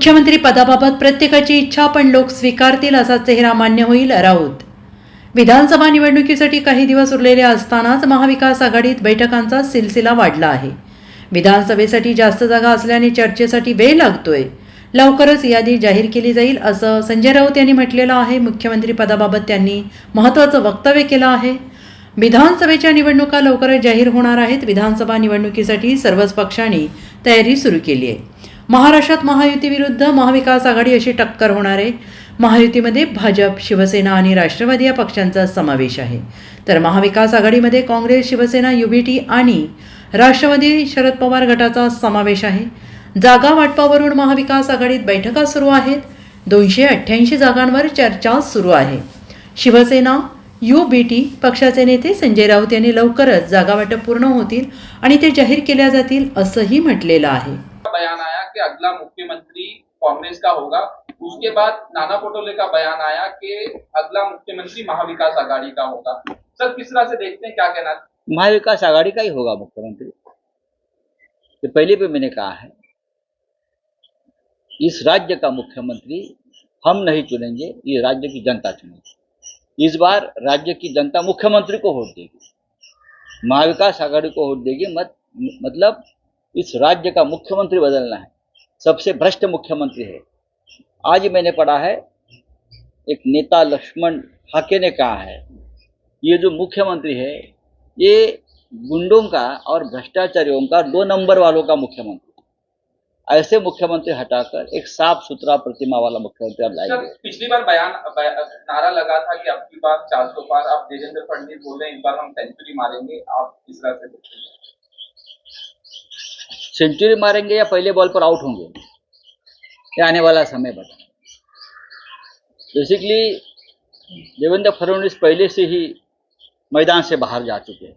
मुख्यमंत्री पदाबाबत प्रत्येकाची इच्छा पण लोक स्वीकारतील असा चेहरा मान्य होईल राऊत. विधानसभा निवडणुकीसाठी काही दिवस उरलेले असतानाच महाविकास आघाडीत बैठकांचा सिलसिला वाढला आहे. विधानसभेसाठी जास्त जागा असल्याने चर्चेसाठी वेळ लागतोय. लवकरच यादी जाहीर केली जाईल असं संजय राऊत यांनी म्हटलेलं आहे. मुख्यमंत्री पदाबाबत त्यांनी महत्त्वाचं वक्तव्य केलं आहे. विधानसभेच्या निवडणुका लवकरच जाहीर होणार आहेत. विधानसभा निवडणुकीसाठी सर्वच पक्षांनी तयारी सुरू केली आहे. महाराष्ट्रात महायुती विरुद्ध महाविकास आघाडी अशी टक्कर होणार आहे. महायुतीमध्ये भाजप शिवसेना आणि राष्ट्रवादी या पक्षांचा समावेश आहे. तर महाविकास आघाडीमध्ये काँग्रेस शिवसेना युबीटी आणि राष्ट्रवादी शरद पवार गटाचा समावेश आहे. जागा वाटपावरून महाविकास आघाडीत बैठका सुरू आहेत. दोनशे अठ्ठ्याऐंशी जागांवर चर्चा सुरू आहे. शिवसेना यू बी टी पक्षाचे नेते संजय राऊत यांनी लवकरच जागावाटप पूर्ण होतील आणि ते जाहीर केल्या जातील असंही म्हटलेलं आहे. का अगला मुख्यमंत्री कांग्रेस का होगा। उसके बाद नाना पटोले का बयान आया कि अगला मुख्यमंत्री महाविकास आघाड़ी का होगा। सर, किस तरह से देखते हैं, क्या कहना महाविकास आघाड़ी का ही होगा मुख्यमंत्री। ये पहले भी मैंने कहा है, इस राज्य का मुख्यमंत्री हम नहीं चुनेंगे, ये राज्य की जनता चुनेगी। इस बार राज्य की जनता मुख्यमंत्री को वोट देगी। महाविकास आघाड़ी को वोट देगी मत मतलब इस राज्य का मुख्यमंत्री बदलना है। सबसे भ्रष्ट मुख्यमंत्री है। आज मैंने पढ़ा है, एक नेता लक्ष्मण हाके ने कहा है, ये जो मुख्यमंत्री है, ये गुंडों का और भ्रष्टाचारियों का दो नंबर वालों का मुख्यमंत्री ऐसे मुख्यमंत्री हटाकर एक साफ़ सुथरा प्रतिमा वाला मुख्यमंत्री अब लाएँगे। पिछली बार बयान, बया- नारा लगा था कि अब की बार चार सौ पार अब देवेंद्र फडणवीस बोले इस बार हम सेंचुरी मारेंगे, आप किस तरह से सेंचुरी मारेंगे या पहले बॉल पर आउट होंगे? ये आने वाला समय बता। बेसिकली देवेंद्र फडणवीस पहले से ही मैदान से बाहर जा चुके हैं।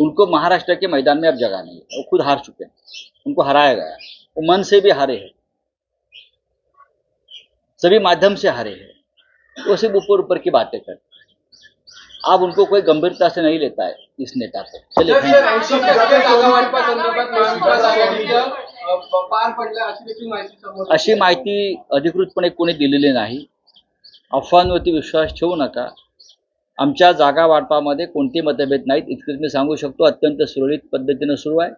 उनको महाराष्ट्र के मैदान में अब जगह नहीं है। वो खुद हार चुके हैं। उनको हराया गया वो मन से भी हारे हैं। सभी माध्यम से हारे हैं। वो सिर्फ़ ऊपर ऊपर की बातें करते अब उनको कोई गंभीरता से नहीं लेता है इस नेता को। चलिए अशी देखील माहिती समोर अशी माहिती अधिकृतपणे कोणी दिलेली नाही. अफवांवरती विश्वास ठेवू नका. आमच्या जागा वाटपामध्ये कोणते मतभेद नाहीत इतकंच मी सांगू शकतो अत्यंत सुरळीत पद्धतीनं सुरू आहे.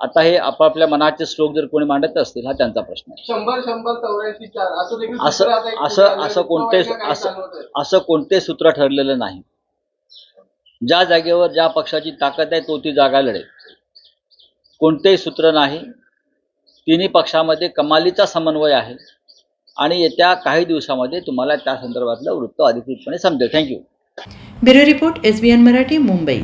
आता हे आपापल्या मनाचे श्लोक जर कोणी मांडत असतील हा त्यांचा प्रश्न आहे. शंभर शंभर चौऱ्याऐंशी चार असं असं असं. कोणते असं. असं कोणते सूत्र ठरलेलं नाही. ज्या जागेवर ज्या पक्षाची ताकद आहे तो ती जागा लढेल. कोणतेही सूत्र नाही. तिन्ही पक्षामध्ये कमालीचा समन्वय आहे. आणि येत्या काही दिवसामध्ये तुम्हाला त्या संदर्भातलं वृत्त अधिकृतपणे समजेल. Thank you bureau report S B N Marathi Mumbai.